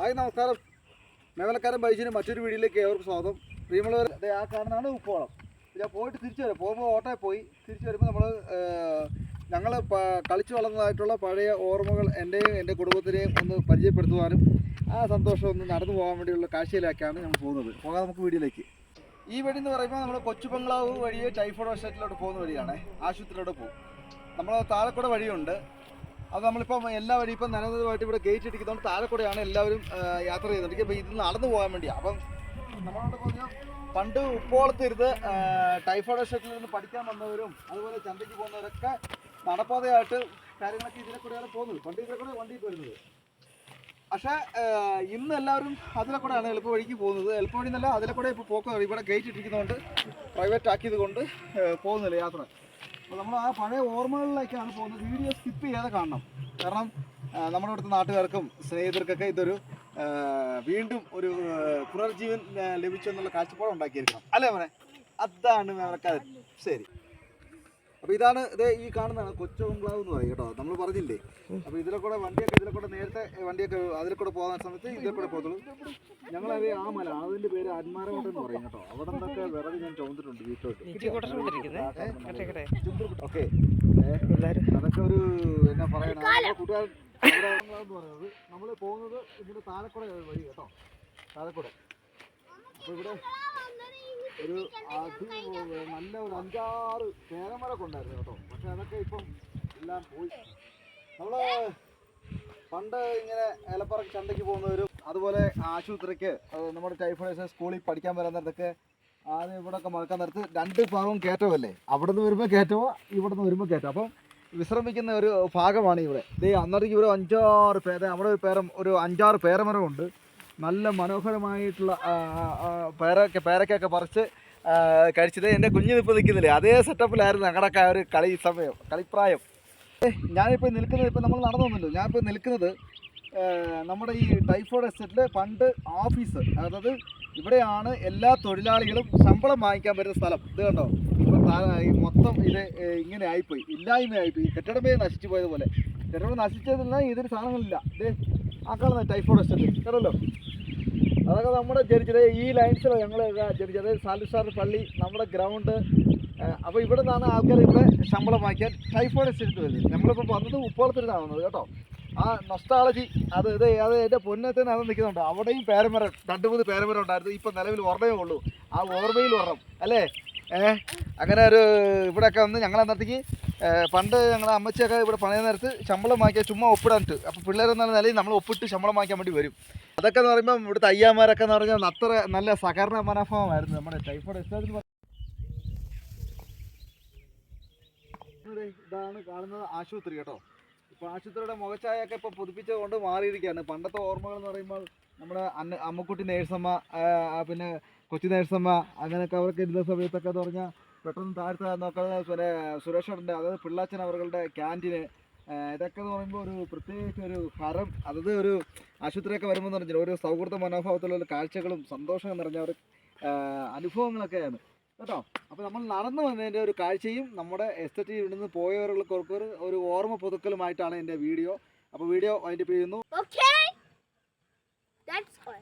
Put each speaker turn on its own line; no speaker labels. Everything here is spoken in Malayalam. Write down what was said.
ഹായ് നമസ്കാരം. മേഖലക്കാരൻ ബൈജിന് മറ്റൊരു വീഡിയോയിലേക്ക് ഏവർക്കും സ്വാഗതം. പ്രിയമുള്ളവർ ആ കാരണമാണ് ഉപ്പോളം ഞാൻ പോയിട്ട് തിരിച്ചു വരാം. പോകുമ്പോൾ ഓട്ടോയിൽ പോയി തിരിച്ചു വരുമ്പോൾ നമ്മൾ ഞങ്ങൾ കളിച്ചു വളർന്നതായിട്ടുള്ള പഴയ ഓർമ്മകൾ എന്റെയും എന്റെ കുടുംബത്തിനെയും ഒന്ന് പരിചയപ്പെടുത്തുവാനും ആ സന്തോഷം ഒന്ന് നടന്നു പോകാൻ വേണ്ടിയുള്ള കാഴ്ചയിലേക്കാണ് ഞങ്ങൾ പോകുന്നത്. പോകാം നമുക്ക് വീഡിയോയിലേക്ക്. ഈ വഴി എന്ന് പറയുമ്പോൾ നമ്മൾ കൊച്ചു ബംഗ്ലാവ് വഴിയെ ടൈഫോയിഡ് ഹോസ്പിറ്റലിലോട്ട് പോകുന്ന വഴിയാണ്. ആശുപത്രിയിലോട്ട് പോകും. നമ്മൾ താഴെക്കൂടെ വഴിയുണ്ട്. അത് നമ്മളിപ്പം എല്ലാ വഴി ഇപ്പം നിലനിൽവായിട്ട് ഇവിടെ ഗേറ്റ് ഇടിക്കുന്നതുകൊണ്ട് താഴെ കൂടെയാണ് എല്ലാവരും യാത്ര ചെയ്യുന്നത് അപ്പോൾ ഇത് നടന്നു പോകാൻ വേണ്ടി അപ്പം നമ്മളോട് പറഞ്ഞു പണ്ട് ഉപ്പോളത്തിരുന്ന് ആ, ടൈഫോയിഡ് ഷട്ടിൽ നിന്ന് പഠിക്കാൻ വന്നവരും അതുപോലെ ചന്തയ്ക്ക് പോകുന്നവരൊക്കെ നടപ്പാതയായിട്ട് കാര്യങ്ങളൊക്കെ ഇതിലെ കൂടെയാണ് പോകുന്നത്. പണ്ട് ഇതിലെ കൂടെ വണ്ടി വരുന്നത് പക്ഷേ ഇന്ന് എല്ലാവരും അതിലെ കൂടെയാണ് എളുപ്പ വഴിക്ക് പോകുന്നത്. എളുപ്പ വഴി എന്നല്ല അതിലെ കൂടെ ഇപ്പോൾ പോക്കുന്നത് ഇവിടെ ഗേറ്റ് ഇട്ടിരിക്കുന്നതുകൊണ്ട് പ്രൈവറ്റ് ആക്കിയത് കൊണ്ട് പോകുന്നില്ല യാത്ര. അപ്പോൾ നമ്മൾ ആ പഴയ ഓർമ്മകളിലേക്കാണ് പോകുന്നത്. വീഡിയോ സ്കിപ്പ് ചെയ്യാതെ കാണണം. കാരണം നമ്മുടെ അടുത്ത നാട്ടുകാർക്കും സ്നേഹിതർക്കൊക്കെ ഇതൊരു വീണ്ടും ഒരു പുനർജീവൻ ലഭിച്ചു എന്നുള്ള കാഴ്ചപ്പാട് ഉണ്ടാക്കിയിരിക്കണം. അല്ലേ മോനെ? അതാണ് അവർക്ക് ശരി. അപ്പോൾ ഇതാണ് ഇത് ഈ കാണുന്നതാണ് കൊച്ചു ബംഗ്ലാവ് എന്ന് പറയും കേട്ടോ. നമ്മൾ പറഞ്ഞില്ലേ? അപ്പൊ ഇതിലെ കൂടെ വണ്ടിയൊക്കെ ഇതിലെ കൂടെ നേരത്തെ വണ്ടിയൊക്കെ അതിലെ കൂടെ പോകുന്ന സമയത്ത് ഇതിലെ കൂടെ പോകത്തുള്ളൂ. ഞങ്ങളത് ആ മല അതിന്റെ പേര് അന്മാരകോട്ട എന്ന് പറയും കേട്ടോ. അവിടെ നിന്നൊക്കെ വിറക് ഞാൻ ചോദിച്ചിട്ടുണ്ട് വീട്ടിലോട്ട്. ഓക്കെ. അതൊക്കെ ഒരു എന്നാ പറയണ? കൂട്ടുകാരൻ എന്ന് പറയുന്നത് നമ്മൾ പോകുന്നത് ഇതിന്റെ താലക്കുട വഴി കേട്ടോ. താലക്കുട. അപ്പൊ ഇവിടെ ഒരു നല്ല ഒരു അഞ്ചാറ് പേരമരമൊക്കെ ഉണ്ടായിരുന്നു കേട്ടോ. പക്ഷെ അതൊക്കെ ഇപ്പം എല്ലാം പോയി. നമ്മൾ പണ്ട് ഇങ്ങനെ ഏലപ്പറക്ക് ചന്തയ്ക്ക് പോകുന്നവരും അതുപോലെ ആശുപത്രിക്ക് നമ്മുടെ ടൈഫോയിഡ് സ്കൂളിൽ പഠിക്കാൻ വരാൻ നേരത്തൊക്കെ ആദ്യം ഇവിടെ ഒക്കെ മറക്കാൻ നേരത്ത് രണ്ട് ഭാഗവും കയറ്റമല്ലേ അവിടെ നിന്ന് വരുമ്പോൾ കയറ്റമോ ഇവിടെ നിന്ന് വരുമ്പോൾ കയറ്റം അപ്പം വിശ്രമിക്കുന്ന ഒരു ഭാഗമാണ് ഇവിടെ. ദേ അന്നേരത്തേക്ക് ഇവിടെ അഞ്ചാറ് പേര നമ്മുടെ ഒരു പേരം ഒരു അഞ്ചാറ് പേരമരമുണ്ട്. നല്ല മനോഹരമായിട്ടുള്ള പേരൊക്കെ പേരക്കൊക്കെ പറിച്ച് കഴിച്ചത് എന്റെ കുഞ്ഞു നിപ്പ് നിൽക്കുന്നില്ലേ അതേ സെറ്റപ്പിലായിരുന്നു ഞങ്ങളുടെ ഒരു കളി സമയം കളിപ്രായം. ഞാനിപ്പോൾ നിൽക്കുന്നത് ഇപ്പോൾ നമ്മൾ നടന്നു വന്നല്ലോ ഞാനിപ്പോൾ നിൽക്കുന്നത് നമ്മുടെ ഈ ടൈഫോയിഡ് എസ്റ്റേറ്റിലെ പണ്ട് ഓഫീസ് അതായത് ഇവിടെയാണ് എല്ലാ തൊഴിലാളികളും ശമ്പളം വാങ്ങിക്കാൻ പറ്റുന്ന സ്ഥലം. ഇത് കണ്ടോ? ഇപ്പം മൊത്തം ഇത് ഇങ്ങനെ ആയിപ്പോയി. ഇല്ലായ്മയായിപ്പോയി. കെട്ടിടമേ നശിച്ചു പോയതുപോലെ. കെട്ടിടം നശിച്ചതില്ല ഇതൊരു സാധനങ്ങളില്ല. ഇത് ആ കാണുന്ന ടൈഫോയിഡ് കേട്ടല്ലോ അതൊക്കെ നമ്മുടെ ജനിച്ചത് ഈ ലൈൻസിലോ ഞങ്ങൾ ജനിച്ചത് സാലുസാർ പള്ളി നമ്മുടെ ഗ്രൗണ്ട് അപ്പോൾ ഇവിടെ നിന്നാണ് ആൾക്കാർ ഇവിടെ ശമ്പളം വാങ്ങിക്കാൻ ടൈഫോയിഡ് എസ്റ്റേറ്റ് വരുന്നത്. നമ്മളിപ്പോൾ വന്നത് ഉപ്പോളത്തിരുന്നാണ് വന്നത് കേട്ടോ. ആ നൊസ്റ്റാളജി അത് ഇത് അത് എന്റെ പൊന്നത്തിന് അത് നിൽക്കുന്നുണ്ട്. അവിടെയും പേരമരം രണ്ട് മൂന്ന് പേരമരം ഉണ്ടായിരുന്നു. ഇപ്പം നിലവിൽ ഓർമ്മയേ ഉള്ളൂ. ആ ഓർമ്മയിൽ ഓർമ്മ അല്ലേ? ഏഹ് അങ്ങനെ ഒരു ഇവിടെയൊക്കെ വന്ന് ഞങ്ങൾ അന്നത്തേക്ക് പണ്ട് ഞങ്ങളുടെ അമ്മച്ചിയൊക്കെ ഇവിടെ പണയ നേരത്ത് ശമ്പളം വാങ്ങിക്കാൻ ചുമ്മാ ഒപ്പിടാനിട്ട്. അപ്പോൾ പിള്ളേരെന്നുള്ള നിലയിൽ നമ്മൾ ഒപ്പിട്ട് ശമ്പളം വാങ്ങിക്കാൻ വേണ്ടി വരും. അതൊക്കെ എന്ന് പറയുമ്പോൾ ഇവിടുത്തെ അയ്യാമാരൊക്കെ എന്ന് പറഞ്ഞാൽ അത്ര നല്ല സഹകരണ മനോഭാവമായിരുന്നു നമ്മുടെ ടൈഫോയിഡ് എസ്റ്റേറ്റ് ഇതാണ് കാണുന്നത് ആശുപത്രി കേട്ടോ. ഇപ്പോൾ ആശുപത്രിയുടെ മുഖച്ചായൊക്കെ ഇപ്പോൾ പുതുപ്പിച്ചത് കൊണ്ട് മാറിയിരിക്കുകയാണ്. പണ്ടത്തെ ഓർമ്മകൾ എന്ന് പറയുമ്പോൾ നമ്മുടെ അന്ന അമ്മക്കുട്ടി നേഴ്സമ്മ പിന്നെ കൊച്ചു നേഴ്സമ്മ അങ്ങനെയൊക്കെ അവർക്ക് ഇരുന്ന സമയത്തൊക്കെ എന്ന് പറഞ്ഞാൽ പെട്ടെന്ന് താഴ്ത്താൻ നോക്കാതെ പിന്നെ അതായത് പിള്ളാച്ചൻ അവരുടെ ക്യാന്റീന് ഇതൊക്കെ എന്ന് പറയുമ്പോൾ ഒരു പ്രത്യേകിച്ച് ഒരു ഹരം അതത് ഒരു ആശുപത്രിയൊക്കെ വരുമ്പോൾ എന്ന് ഒരു സൗഹൃദ മനോഭാവത്തിലുള്ള കാഴ്ചകളും സന്തോഷം നിറഞ്ഞ ഒരു അനുഭവങ്ങളൊക്കെയാണ്. കേട്ടോ? അപ്പോൾ നമ്മൾ നടന്നു വന്നതിന്റെ ഒരു കാഴ്ചയും നമ്മുടെ എസ്റ്റേറ്റിൽ ഇവിടുന്ന് പോയവരുള്ളവർക്ക് ഒരു ഓർമ്മ പുതുക്കലുമായിട്ടാണ് എന്റെ വീഡിയോ. അപ്പോൾ വീഡിയോ അതിന്റെ പേരുന്നു ഓക്കെ ദാറ്റ്സ് ഓൾ